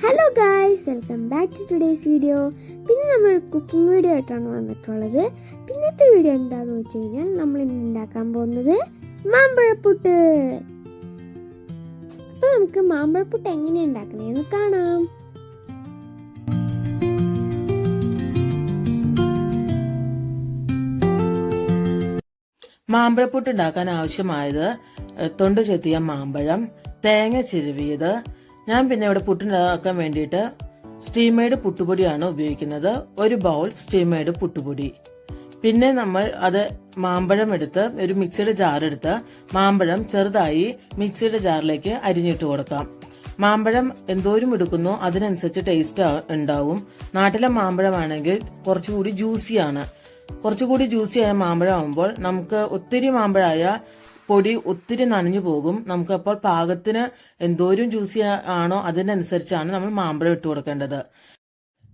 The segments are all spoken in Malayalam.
Hello guys welcome back to today's video പിന്നെ നമ്മൾ കുക്കിംഗ് വീഡിയോ ആയിട്ടാണ് വന്നിട്ടുള്ളത്. പിന്നത്തെ വീഡിയോ എന്താന്ന് വെച്ച് കഴിഞ്ഞാൽ നമ്മൾ ഇന്ന് ഉണ്ടാക്കാൻ പോകുന്നത് മാമ്പഴപ്പുട്ട്. അപ്പൊ നമുക്ക് മാമ്പഴപ്പുട്ട് എങ്ങനെ ഉണ്ടാക്കണേന്ന് കാണാം. മാമ്പഴപ്പുട്ട് ഉണ്ടാക്കാൻ ആവശ്യമായത് തൊണ്ട് ചെത്തിയ മാമ്പഴം തേങ്ങ ചിരുവിയത് ഞാൻ പിന്നെ ഇവിടെ പുട്ടിനാക്കാൻ വേണ്ടിയിട്ട് സ്റ്റീമേഡ് പുട്ടുപൊടിയാണ് ഉപയോഗിക്കുന്നത്. ഒരു ബൗൾ സ്റ്റീമേഡ് പുട്ടുപൊടി. പിന്നെ നമ്മൾ അത് മാമ്പഴം എടുത്ത് ഒരു മിക്സിയുടെ ജാർ എടുത്ത് മാമ്പഴം ചെറുതായി മിക്സിയുടെ ജാറിലേക്ക് അരിഞ്ഞിട്ട് കൊടുക്കാം. മാമ്പഴം എന്തോരും എടുക്കുന്നു അതിനനുസരിച്ച് ടേസ്റ്റ് ഉണ്ടാവും. നാട്ടിലെ മാമ്പഴമാണെങ്കിൽ കുറച്ചുകൂടി ജ്യൂസിയാണ് കുറച്ചുകൂടി ജ്യൂസിയായ ആയ മാമ്പഴം ആകുമ്പോൾ നമുക്ക് ഒത്തിരി മാമ്പഴമായ പൊടി ഒത്തിരി നനഞ്ഞു പോകും. നമുക്കപ്പോൾ പാകത്തിന് എന്തോരും ജ്യൂസി ആണോ അതിനനുസരിച്ചാണ് നമ്മൾ മാമ്പഴം ഇട്ട് കൊടുക്കേണ്ടത്.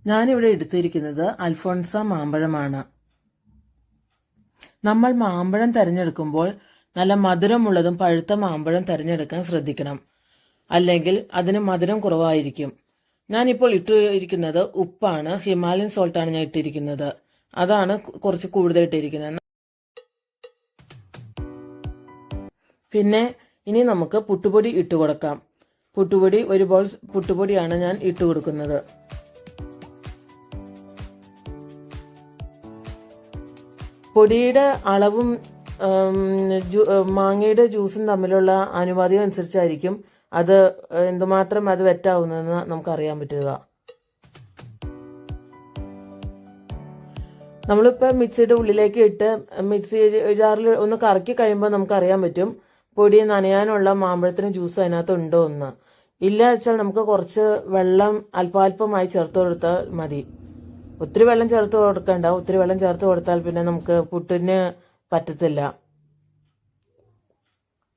ഞാനിവിടെ എടുത്തിരിക്കുന്നത് അൽഫോൺസ മാമ്പഴമാണ്. നമ്മൾ മാമ്പഴം തിരഞ്ഞെടുക്കുമ്പോൾ നല്ല മധുരമുള്ളതും പഴുത്ത മാമ്പഴം തിരഞ്ഞെടുക്കാൻ ശ്രദ്ധിക്കണം. അല്ലെങ്കിൽ അതിന് മധുരം കുറവായിരിക്കും. ഞാനിപ്പോൾ ഇട്ടിരിക്കുന്നത് ഉപ്പാണ്. ഹിമാലയൻ സോൾട്ടാണ് ഞാൻ ഇട്ടിരിക്കുന്നത്. അതാണ് കുറച്ച് കൂടുതൽ ഇട്ടിരിക്കുന്നത്. പിന്നെ ഇനി നമുക്ക് പുട്ടുപൊടി ഇട്ട് കൊടുക്കാം. പുട്ടുപൊടി ഒരു ബോൾ പുട്ടുപൊടിയാണ് ഞാൻ ഇട്ട് കൊടുക്കുന്നത്. പൊടിയുടെ അളവും മാങ്ങയുടെ ജ്യൂസും തമ്മിലുള്ള അനുപാതികം അനുസരിച്ചായിരിക്കും അത് എന്തുമാത്രം അത് വെറ്റാവുന്നതെന്ന് നമുക്കറിയാൻ പറ്റുക. നമ്മളിപ്പോൾ മിക്സിയുടെ ഉള്ളിലേക്ക് ഇട്ട് മിക്സി ജാറിൽ ഒന്ന് കറക്കി കഴിയുമ്പോൾ നമുക്കറിയാൻ പറ്റും. പൊടി നനയാനുള്ള മാമ്പഴത്തിന് ജ്യൂസ് അതിനകത്ത് ഉണ്ടോ എന്ന്. ഇല്ല വെച്ചാൽ നമുക്ക് കുറച്ച് വെള്ളം അല്പാൽപമായി ചേർത്ത് കൊടുത്താൽ മതി. ഒത്തിരി വെള്ളം ചേർത്ത് കൊടുക്കണ്ട. ഒത്തിരി വെള്ളം ചേർത്ത് കൊടുത്താൽ പിന്നെ നമുക്ക് പുട്ടിന് പറ്റത്തില്ല.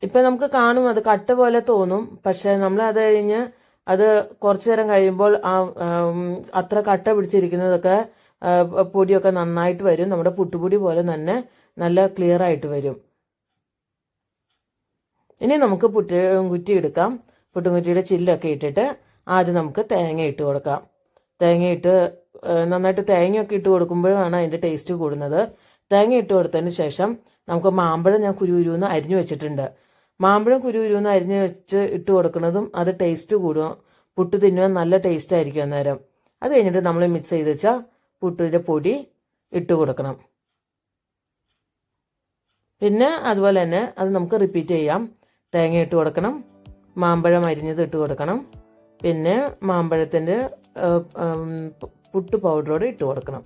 ഇപ്പൊ നമുക്ക് കാണും അത് കട്ട പോലെ തോന്നും. പക്ഷെ നമ്മൾ അത് കഴിഞ്ഞ് അത് കുറച്ചു നേരം കഴിയുമ്പോൾ ആ അത്ര കട്ട പിടിച്ചിരിക്കുന്നതൊക്കെ പൊടിയൊക്കെ നന്നായിട്ട് വരും. നമ്മുടെ പുട്ടുപൊടി പോലെ തന്നെ നല്ല ക്ലിയർ ആയിട്ട് വരും. ഇനി നമുക്ക് പുട്ട് കുറ്റി എടുക്കാം. പുട്ടുംകുറ്റിയുടെ ചില്ലൊക്കെ ഇട്ടിട്ട് ആദ്യം നമുക്ക് തേങ്ങ ഇട്ട് കൊടുക്കാം. തേങ്ങ ഇട്ട് നന്നായിട്ട് തേങ്ങയൊക്കെ ഇട്ട് കൊടുക്കുമ്പോഴാണ് അതിന്റെ ടേസ്റ്റ് കൂടുന്നത്. തേങ്ങ ഇട്ട് കൊടുത്തതിന് ശേഷം നമുക്ക് മാമ്പഴം ഞാൻ കുരുകുരുന്ന് അരിഞ്ഞു വെച്ചിട്ടുണ്ട്. മാമ്പഴം കുരുകുരുന്ന് അരിഞ്ഞു വെച്ച് ഇട്ട് കൊടുക്കുന്നതും അത് ടേസ്റ്റ് കൂടും. പുട്ട് തിന്നുവാൻ നല്ല ടേസ്റ്റ് ആയിരിക്കും അന്നേരം. അത് കഴിഞ്ഞിട്ട് നമ്മൾ മിക്സ് ചെയ്ത് വെച്ചാൽ പുട്ടിന്റെ പൊടി ഇട്ട് കൊടുക്കണം. പിന്നെ അതുപോലെ തന്നെ അത് നമുക്ക് റിപ്പീറ്റ് ചെയ്യാം. തേങ്ങ ഇട്ട് കൊടുക്കണം. മാമ്പഴം അരിഞ്ഞത് ഇട്ട് കൊടുക്കണം. പിന്നെ മാമ്പഴത്തിന്റെ പുട്ട് പൗഡറോടെ ഇട്ട് കൊടുക്കണം.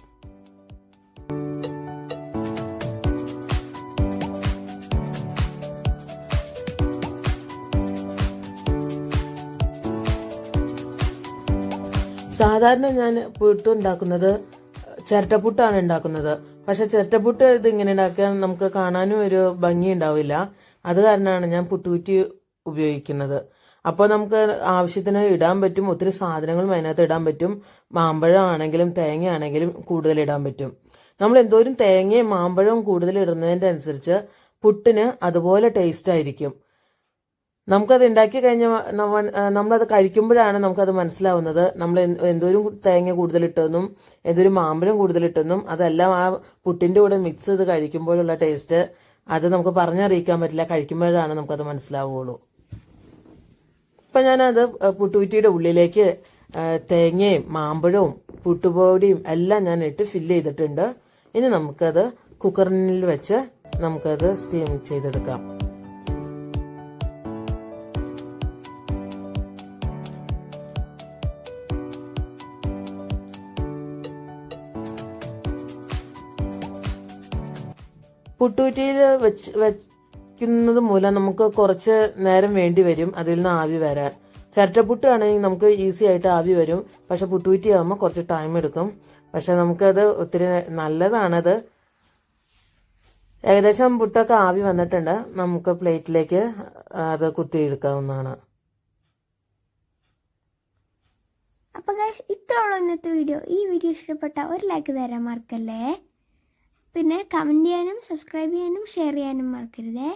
സാധാരണ ഞാൻ പുട്ട് ഉണ്ടാക്കുന്നത് ചിരട്ടപ്പുട്ടാണ് ഉണ്ടാക്കുന്നത്. പക്ഷെ ചിരട്ടപ്പുട്ട് ഇത് ഇങ്ങനെ ഉണ്ടാക്കിയാൽ നമുക്ക് കാണാനും ഒരു ഭംഗി ഉണ്ടാവില്ല. അത് കാരണമാണ് ഞാൻ പുട്ടുകുറ്റി ഉപയോഗിക്കുന്നത്. അപ്പോൾ നമുക്ക് ആവശ്യത്തിന് ഇടാൻ പറ്റും. ഒത്തിരി സാധനങ്ങളും അതിനകത്ത് ഇടാൻ പറ്റും. മാമ്പഴം ആണെങ്കിലും തേങ്ങ ആണെങ്കിലും കൂടുതൽ ഇടാൻ പറ്റും. നമ്മൾ എന്തോരും തേങ്ങയും മാമ്പഴവും കൂടുതൽ ഇടുന്നതിന്റെ അനുസരിച്ച് പുട്ടിന് അതുപോലെ ടേസ്റ്റ് ആയിരിക്കും. നമുക്കത് ഉണ്ടാക്കി കഴിഞ്ഞ നമ്മളത് കഴിക്കുമ്പോഴാണ് നമുക്കത് മനസ്സിലാവുന്നത്. നമ്മൾ എന്തോരം തേങ്ങ കൂടുതലിട്ടെന്നും എന്തോരും മാമ്പഴം കൂടുതലിട്ടെന്നും അതെല്ലാം ആ പുട്ടിന്റെ കൂടെ മിക്സ് ചെയ്ത് കഴിക്കുമ്പോഴുള്ള ടേസ്റ്റ് അത് നമുക്ക് പറഞ്ഞറിയിക്കാൻ പറ്റില്ല. കഴിക്കുമ്പോഴാണ് നമുക്കത് മനസ്സിലാവുകയുള്ളൂ ഇപ്പൊ ഞാനത് പുട്ടുകുറ്റിയുടെ ഉള്ളിലേക്ക് തേങ്ങയും മാമ്പഴവും പുട്ടുപൊടിയും എല്ലാം ഞാൻ ഇട്ട് ഫില്ല് ചെയ്തിട്ടുണ്ട്. ഇനി നമുക്കത് കുക്കറിൽ വെച്ച് നമുക്കത് സ്റ്റീം ചെയ്തെടുക്കാം. പുട്ടുകുറ്റിയിൽ വെച്ച് വെക്കുന്നത് മൂലം നമുക്ക് കുറച്ച് നേരം വേണ്ടി വരും. അതിൽ നിന്ന് ആവി വരാൻ. ചിരട്ടപ്പുട്ട് ആണെങ്കിൽ നമുക്ക് ഈസി ആയിട്ട് ആവി വരും. പക്ഷെ പുട്ടൂറ്റി ആകുമ്പോൾ കുറച്ച് ടൈം എടുക്കും. പക്ഷെ നമുക്കത് ഒത്തിരി നല്ലതാണത്. ഏകദേശം പുട്ടൊക്കെ ആവി വന്നിട്ടുണ്ട്. നമുക്ക് പ്ലേറ്റിലേക്ക് അത് കുത്തിയെടുക്കാവുന്നതാണ്. അപ്പൊ ഗൈസ് ഇത്രയുള്ള ഇന്നത്തെ വീഡിയോ ഈ വീഡിയോ ഇഷ്ടപ്പെട്ട ഒരു ലൈക്ക് തരാൻ മറക്കല്ലേ? പിന്നെ കമന്റ് ചെയ്യാനും സബ്സ്ക്രൈബ് ചെയ്യാനും ഷെയർ ചെയ്യാനും മറക്കരുതേ.